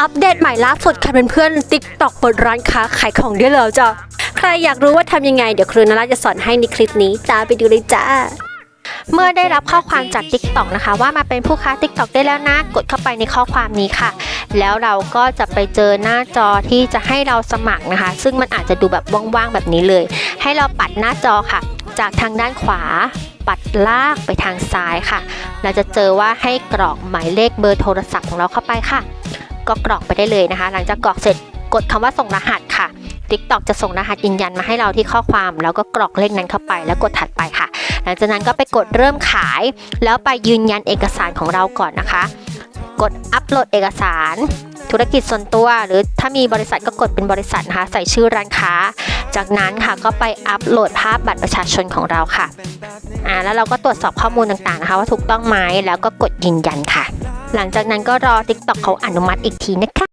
อัปเดตใหม่ล่าสุดค่ะเพื่อนๆ TikTok เปิดร้านค้าขายของได้แล้วจ้ะ ใครอยากรู้ว่าทำยังไง เดี๋ยวครูนาราจะสอนให้ในคลิปนี้ตามไปดูเลยจ้า เมื่อได้รับข้อความจาก TikTok นะคะ ว่ามาเป็นผู้ค้า TikTok ได้แล้วนะ กดเข้าไปในข้อความนี้ค่ะ แล้วเราก็จะไปเจอหน้าจอที่จะให้เราสมัครนะคะ ซึ่งมันอาจจะดูแบบว่างๆแบบนี้เลย ให้เราปัดหน้าจอค่ะ จากทางด้านขวาปัดลากไปทางซ้ายค่ะ เราจะเจอว่าให้กรอกหมายเลขเบอร์โทรศัพท์ของเราเข้าไปค่ะ ก็กรอกไปได้เลยนะคะ หลังจากกรอกเสร็จกดคำว่าส่งรหัสค่ะ TikTok จะส่งรหัสยืนยันมาให้เราที่ข้อความ แล้วก็กรอกเลขนั้นเข้าไปแล้วกดถัดไปค่ะ หลังจากนั้นก็ไปกดเริ่มขาย แล้วไปยืนยันเอกสารของเราก่อนนะคะ กดอัปโหลดเอกสาร ธุรกิจส่วนตัว หรือถ้ามีบริษัทก็กดเป็นบริษัทนะคะใส่ชื่อร้านค้า จากนั้นค่ะก็ไปอัปโหลดภาพบัตรประชาชนของเราค่ะอ่าแล้วเราก็ตรวจสอบข้อมูลต่างๆนะคะ ว่าถูกต้องไหมแล้วก็กดยืนยันค่ะ หลังจากนั้นก็รอ TikTok เขาอนุมัติอีกทีนะคะ